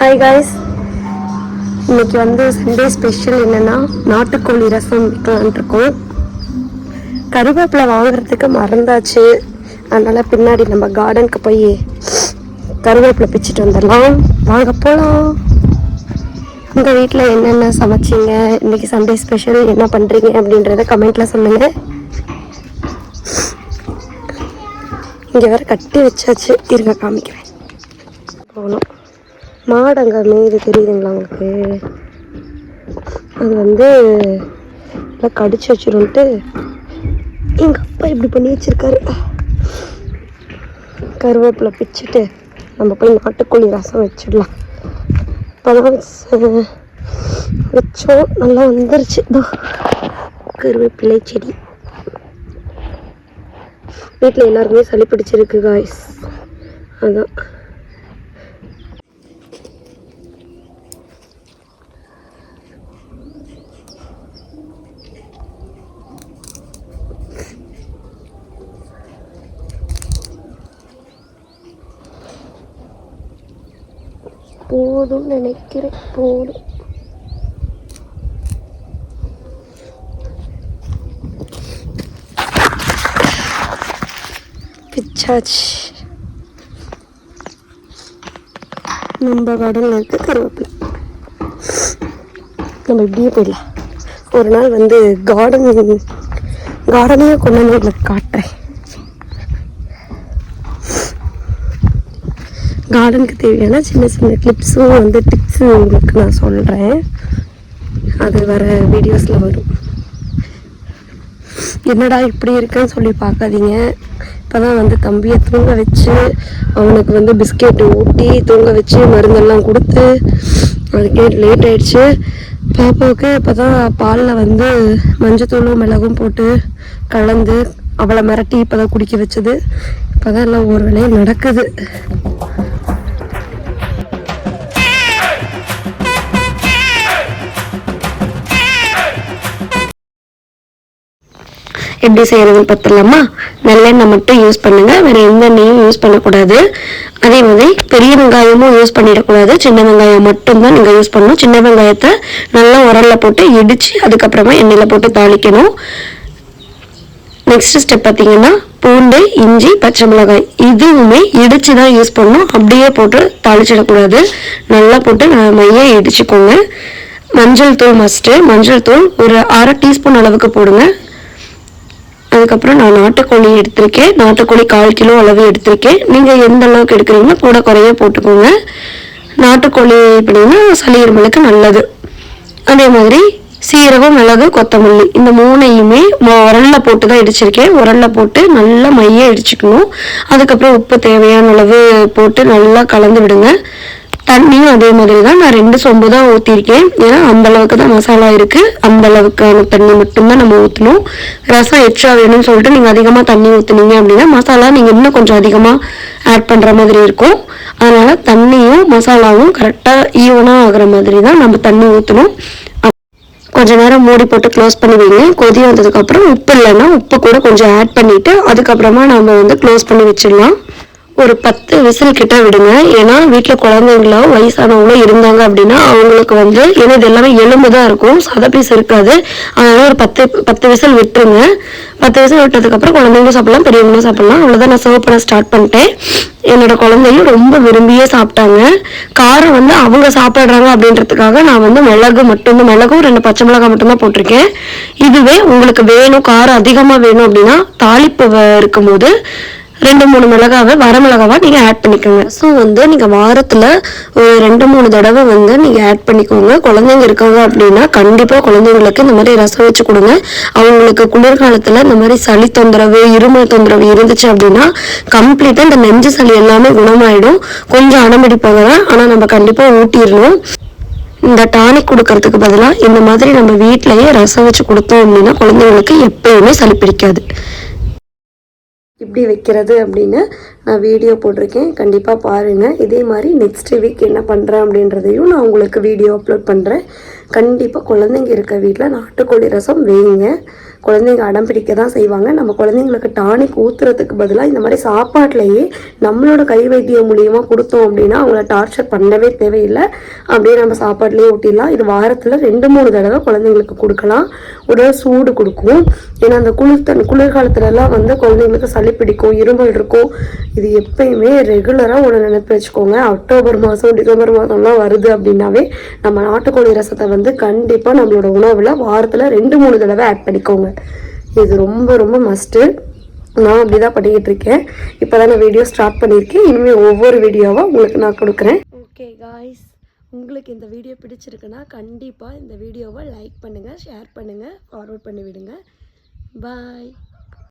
Hi guys இன்னைக்கு வந்து Sunday special என்னென்னா நாட்டுக்கோழி ரசம் இருக்கோம். கருவேப்பிலை வாங்குறதுக்கு மறந்தாச்சு. அதனால் பின்னாடி நம்ம கார்டனுக்கு போய் கருவேப்பிலை பிச்சுட்டு வந்துடலாம். வாங்க போகலாம் உங்கள் வீட்டில் என்னென்ன சமைச்சீங்க? இன்னைக்கு சண்டே ஸ்பெஷல் என்ன பண்ணுறீங்க அப்படின்றத கமெண்ட்டில் சொல்லுங்கள் இங்கே வேறு கட்டி வச்சாச்சு. இருங்க காமிக்கிறேன். போகணும் மாடு அங்கே மேயுது தெரியுதுங்களா உங்களுக்கு? அது வந்து நல்லா கடிச்சு வச்சிருன்ட்டு எங்கள் அப்பா இப்படி பண்ணி வச்சிருக்காரு. கருவேப்பிலை பிச்சுட்டு நம்ம போய் நாட்டுக்கோழி ரசம் வச்சிடலாம். இப்போதான் ச- வச்சோம். நல்லா வந்துருச்சு. இதோ கருவேப்பிலை செடி. வீட்டில் எல்லாருக்குமே சளி பிடிச்சிருக்கு காய்ஸ் அதான். போதும் நினைக்கிறேன். போதும். பிச்சாச்சு. நம்ம கடலில் இருக்க கருவேப்பிலை. நம்ம இப்படியே போயிடலாம். ஒரு நாள் வந்து கார்டன் கார்டனே கொண்டு வந்து காட்டுறேன். கார்டனுக்கு தேவையான சின்ன சின்ன கிளிப்ஸும் வந்து டிப்ஸும் உங்களுக்கு நான் சொல்கிறேன் அது வர வீடியோஸில் வரும். என்னடா இப்படி இருக்குன்னு சொல்லி பார்க்காதீங்க. இப்போ தான் வந்து தம்பியை தூங்க வச்சு அவனுக்கு வந்து பிஸ்கெட் ஊட்டி தூங்க வச்சு மருந்தெல்லாம் கொடுத்து அதுக்கே லேட் ஆயிடுச்சு. பாப்பாவுக்கு இப்போ தான் பாலில் வந்து மஞ்சத்தூளும் மிளகும் போட்டு கலந்து அவளை மிரட்டி இப்போ தான் குடிக்க வச்சது. இப்போ தான் எல்லாம் ஒரு வேலையும் நடக்குது. எப்படி செய்யறதுன்னு பார்த்துடலாமா? நல்லெண்ணெய் மட்டும் யூஸ் பண்ணுங்கள் வேற எந்த எண்ணெயும் யூஸ் பண்ணக்கூடாது. அதே மாதிரி பெரிய வெங்காயமும் யூஸ் பண்ணிடக்கூடாது. சின்ன வெங்காயம் மட்டும்தான் நீங்கள் யூஸ் பண்ணணும். சின்ன வெங்காயத்தை நல்லா உரல்ல போட்டு இடித்து அதுக்கப்புறமா எண்ணெயில் போட்டு தாளிக்கணும். நெக்ஸ்ட் ஸ்டெப் பார்த்தீங்கன்னா பூண்டு இஞ்சி பச்சை மிளகாய் இதுவுமே இடித்து தான் யூஸ் பண்ணணும். அப்படியே போட்டு தாளிச்சிடக்கூடாது. நல்லா போட்டு ந- மைய இடிச்சுக்கோங்க. மஞ்சள் தூள் மஸ்ட்டு மஞ்சள் தூள் ஒரு அரை டீஸ்பூன் அளவுக்கு போடுங்க. அதுக்கப்புறம் நான் நாட்டுக்கோழி எடுத்திருக்கேன். நாட்டுக்கோழி கால் கிலோ அளவு எடுத்திருக்கேன். நீங்கள் எந்த அளவுக்கு எடுக்கிறீங்களோ கூட குறைய போட்டுக்கோங்க. நாட்டுக்கோழி எப்படின்னா சளி இருமலுக்கு நல்லது. அதே மாதிரி சீரகம் மிளகு கொத்தமல்லி இந்த மூணையுமே உரல்ல போட்டு தான் இடிச்சிருக்கேன். உரல்ல போட்டு நல்லா மைய இடிச்சுக்கணும். அதுக்கப்புறம் உப்பு தேவையான அளவு போட்டு நல்லா கலந்து விடுங்க. தண்ணியும் அதே மாதிரி தான். நான் ரெண்டு சொம்பு தான் ஊற்றிருக்கேன் ஏன்னா அந்தளவுக்கு தான் மசாலா இருக்குது அந்தளவுக்கான தண்ணி மட்டும்தான் நம்ம ஊற்றணும் ரசம் எக்ஸ்ட்ரா வேணும்னு சொல்லிட்டு நீங்கள் அதிகமாக தண்ணி ஊற்றுனீங்க அப்படின்னா மசாலா நீங்கள் இன்னும் கொஞ்சம் அதிகமாக ஆட் பண்ணுற மாதிரி இருக்கும். அதனால் தண்ணியும் மசாலாவும் கரெக்டாக ஈவனாக ஆகிற மாதிரி தான் நம்ம தண்ணி ஊற்றணும் கொஞ்ச நேரம் மூடி போட்டு க்ளோஸ் பண்ணி வைங்க. கொதி வந்ததுக்கப்புறம் உப்பு இல்லைன்னா உப்பு கூட கொஞ்சம் ஆட் பண்ணிவிட்டு அதுக்கப்புறமா நம்ம வந்து க்ளோஸ் பண்ணி வச்சிடலாம். ஒரு பத்து விசில் கிட்ட விடுங்க. ஏன்னா வீட்டில் குழந்தைங்களோ வயசானவங்களோ இருந்தாங்க அப்படின்னா அவங்களுக்கு வந்து ஏன்னா இது எல்லாமே எலும்பு தான் இருக்கும். சத பீஸ் இருக்காது. அதனால ஒரு பத்து பத்து விசில் விட்டுருங்க. பத்து விசில் விட்டதுக்கப்புறம் குழந்தைங்களும் சாப்பிடலாம் பெரியவங்களும் சாப்பிடலாம். அவ்வளோதான் நான் சர்வ் பண்ண ஸ்டார்ட் பண்ணிட்டேன். என்னோட குழந்தையும் ரொம்ப விரும்பியே சாப்பிட்டாங்க. காரம் வந்து அவங்க சாப்பிட்றாங்க அப்படின்றதுக்காக நான் வந்து மிளகு மட்டும்தான் மிளகும் ரெண்டு பச்சை மிளகாய் மட்டும்தான் போட்டிருக்கேன். இதுவே உங்களுக்கு வேணும் காரம் அதிகமாக வேணும் அப்படின்னா தாளிப்பு இருக்கும்போது ரெண்டு மூணு மிளகாவை வரமிளகாவா நீங்கள் ஆட் பண்ணிக்கோங்க. ஸோ வந்து நீங்கள் வாரத்தில் ஒரு ரெண்டு மூணு தடவை வந்து நீங்கள் ஆட் பண்ணிக்கோங்க. குழந்தைங்க இருக்காங்க அப்படின்னா கண்டிப்பாக குழந்தைங்களுக்கு இந்த மாதிரி ரசம் வச்சு கொடுங்க. அவங்களுக்கு குளிர்காலத்தில் இந்த மாதிரி சளி தொந்தரவு இருமல் தொந்தரவு இருந்துச்சு அப்படின்னா கம்ப்ளீட்டாக இந்த நெஞ்சு சளி எல்லாமே குணமாயிடும். கொஞ்சம் அடம்பிடிப்பாங்க தான் ஆனால் நம்ம கண்டிப்பாக ஊட்டிடணும். இந்த டானிக் கொடுக்கறதுக்கு பதிலாக இந்த மாதிரி நம்ம வீட்டிலையே ரசம் வச்சு கொடுத்தோம் அப்படின்னா குழந்தைங்களுக்கு எப்பயுமே சளி பிடிக்காது. இப்படி வைக்கிறது அப்படின்னு நான் வீடியோ போட்டிருக்கேன். கண்டிப்பாக பாருங்கள் இதே மாதிரி நெக்ஸ்ட் வீக் என்ன பண்ணுறேன் அப்படின்றதையும் நான் உங்களுக்கு வீடியோ அப்லோட் பண்ணுறேன் கண்டிப்பாக குழந்தைங்க இருக்க வீட்டில் நாட்டுக்கோழி ரசம் வேங்க. குழந்தைங்க அடம் பிடிக்க தான் செய்வாங்க. நம்ம குழந்தைங்களுக்கு டானிக் ஊத்துறதுக்கு பதிலாக இந்த மாதிரி சாப்பாட்டிலேயே நம்மளோட கை வைத்தியம் மூலியமாக கொடுத்தோம் அப்படின்னா அவங்கள டார்ச்சர் பண்ணவே தேவையில்லை. அப்படியே நம்ம சாப்பாட்லேயே ஊட்டிடலாம். இது வாரத்தில் ரெண்டு மூணு தடவை குழந்தைங்களுக்கு கொடுக்கலாம். உடல் சூடு கொடுக்கும். ஏன்னா அந்த குளிர் தன் குளிர்காலத்துலலாம் வந்து குழந்தைங்களுக்கு சளி பிடிக்கும் இருமல் இருக்கும். இது எப்பயுமே ரெகுலராக ஒன்று நினைப்பு வச்சுக்கோங்க. அக்டோபர் மாதம் டிசம்பர் மாதம்லாம் வருது அப்படின்னாவே நம்ம நாட்டுக்கோழி ரசத்தை வந்து கண்டிப்பாக நம்மளோட உணவில் வாரத்தில் ரெண்டு மூணு தடவை ஆட் பண்ணிக்கோங்க. இது ரொம்ப ரொம்ப மஸ்ட்டு நான் அப்படி தான் பண்ணிக்கிட்டு இருக்கேன். இப்போ தான் நான் வீடியோ ஸ்டார்ட் பண்ணியிருக்கேன். இனிமேல் ஒவ்வொரு வீடியோவாக உங்களுக்கு நான் கொடுக்குறேன். ஓகே காய்ஸ் உங்களுக்கு இந்த வீடியோ பிடிச்சிருக்குன்னா கண்டிப்பாக இந்த வீடியோவை லைக் பண்ணுங்கள் ஷேர் பண்ணுங்கள் ஃபார்வர்ட் பண்ணி விடுங்க பாய்